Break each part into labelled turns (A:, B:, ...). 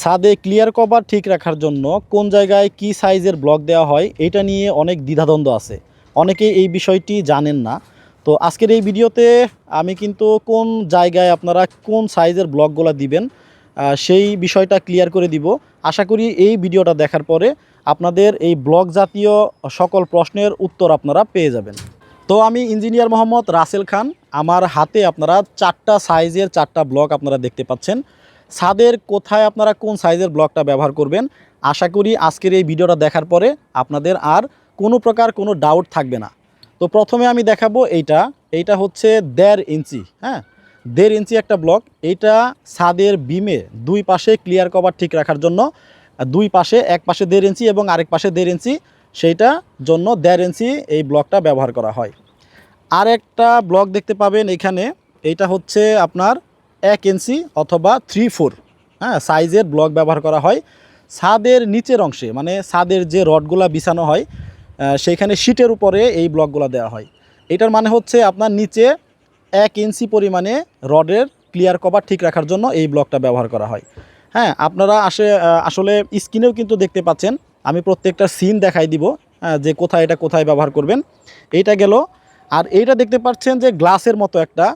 A: ছাদে clear cover ঠিক রাখার জন্য কোন জায়গায় কি সাইজের ব্লক দেওয়া হয়, এটা নিয়ে অনেক দ্বিধাদ্বন্দ্ব আছে। অনেকে এই বিষয়টি জানেন না। তো আজকের এই ভিডিওতে আমি কিন্তু কোন জায়গায় আপনারা কোন সাইজের ব্লকগুলো দিবেন সেই বিষয়টা ক্লিয়ার করে দিব। আশা করি এই ভিডিওটা দেখার পরে আপনাদের এই ব্লক জাতীয় সকল প্রশ্নের উত্তর আপনারা পেয়ে যাবেন। তো আমি ইঞ্জিনিয়ার মোহাম্মদ রাসেল খান। আমার হাতে আপনারা চারটা সাইজের চারটা ব্লক আপনারা দেখতে পাচ্ছেন। ছাদের কোথায় আপনারা কোন সাইজের ব্লকটা ব্যবহার করবেন, আশা করি আজকের এই ভিডিওটা দেখার পরে আপনাদের আর কোনো প্রকার কোনো ডাউট থাকবে না। তো প্রথমে আমি দেখাবো এইটা এইটা হচ্ছে দেড় ইঞ্চি হ্যাঁ? দেড় ইঞ্চি একটা ব্লক, এইটা ছাদের বিমে দুই পাশে ক্লিয়ার কভার ঠিক রাখার জন্য, দুই পাশে, এক পাশে দেড় ইঞ্চি এবং আরেক পাশে দেড় ইঞ্চি, সেইটা জন্য দেড় ইঞ্চি এই ব্লকটা ব্যবহার করা হয়। আর একটা ব্লক দেখতে পাবেন এখানে, এইটা হচ্ছে আপনার এক ইঞ্চি অথবা থ্রি ফোর হ্যাঁ সাইজের ব্লক ব্যবহার করা হয়। ছাদের নিচের অংশে মানে ছাদের যে রডগুলা বিছানো হয় সেইখানে শীটের উপরে এই ব্লকগুলো দেওয়া হয়। এটার মানে হচ্ছে আপনার নিচে এক ইঞ্চি পরিমাণে রডের ক্লিয়ার কভার ঠিক রাখার জন্য এই ব্লকটা ব্যবহার করা হয়। হ্যাঁ আপনারা আসে আসলে স্ক্রিনেও কিন্তু দেখতে পাচ্ছেন, আমি প্রত্যেকটা সিন দেখাই দিব যে কোথায় এটা কোথায় ব্যবহার করবেন। এইটা গেল, আর এইটা দেখতে পাচ্ছেন যে গ্লাসের মতো একটা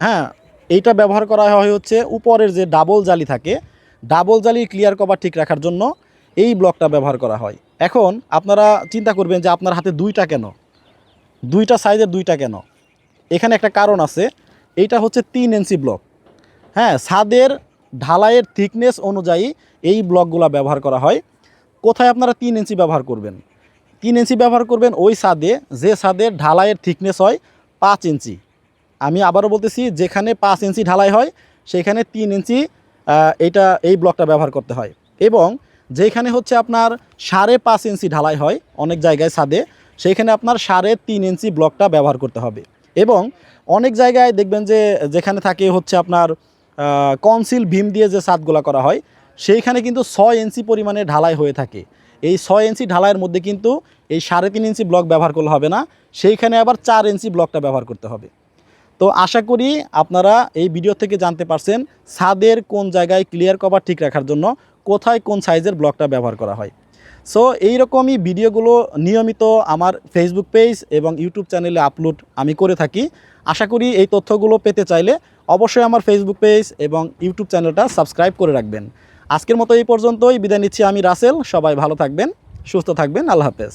A: হ্যাঁ এইটা ব্যবহার করা হয় হচ্ছে উপরের যে ডাবল জালি থাকে, ডাবল জালি ক্লিয়ার কভার ঠিক রাখার জন্য এই ব্লকটা ব্যবহার করা হয়। এখন আপনারা চিন্তা করবেন যে আপনার হাতে দুইটা কেন? দুইটা সাইজের দুইটা কেন? এখানে একটা কারণ আছে, এইটা হচ্ছে তিন ইঞ্চি ব্লক হ্যাঁ ছাদের ঢালাইয়ের থিকনেস অনুযায়ী এই ব্লকগুলো ব্যবহার করা হয়। কোথায় আপনারা তিন ইঞ্চি ব্যবহার করবেন? তিন ইঞ্চি ব্যবহার করবেন ওই ছাদে, যে ছাদের ঢালাইয়ের থিকনেস হয় পাঁচ ইঞ্চি আমি আবারও বলতেছি, যেখানে পাঁচ ইঞ্চি ঢালাই হয়, সেখানে তিন ইঞ্চি এইটা এই ব্লকটা ব্যবহার করতে হয়। এবং যেখানে হচ্ছে আপনার সাড়ে পাঁচ ইঞ্চি ঢালাই হয়, অনেক জায়গায় ছাদে সেইখানে আপনার সাড়ে তিন ইঞ্চি ব্লকটা ব্যবহার করতে হবে। এবং অনেক জায়গায় দেখবেন যে, যেখানে থাকে হচ্ছে আপনার কনসিল ভীম দিয়ে যে ছাদগুলো করা হয়, সেইখানে কিন্তু ছয় ইঞ্চি পরিমাণে ঢালাই হয়ে থাকে। এই ছয় ইঞ্চি ঢালাইয়ের মধ্যে কিন্তু এই সাড়ে তিন ইঞ্চি ব্লক ব্যবহার করলে হবে না, সেইখানে আবার চার ইঞ্চি ব্লকটা ব্যবহার করতে হবে। তো আশা করি আপনারা এই ভিডিও থেকে জানতে পারছেন ছাদের কোন জায়গায় ক্লিয়ার কভার ঠিক রাখার জন্য কোথায় কোন সাইজের ব্লকটা ব্যবহার করা হয়। সো এইরকমই ভিডিওগুলো নিয়মিত আমার ফেসবুক পেজ এবং ইউটিউব চ্যানেলে আপলোড আমি করে থাকি। আশা করি এই তথ্যগুলো পেতে চাইলে অবশ্যই আমার ফেসবুক পেজ এবং ইউটিউব চ্যানেলটা সাবস্ক্রাইব করে রাখবেন। আজকের মতো এই পর্যন্তই। বিদায় নিচ্ছি আমি রাসেল। সবাই ভালো থাকবেন, সুস্থ থাকবেন। আল্লাহ হাফেজ।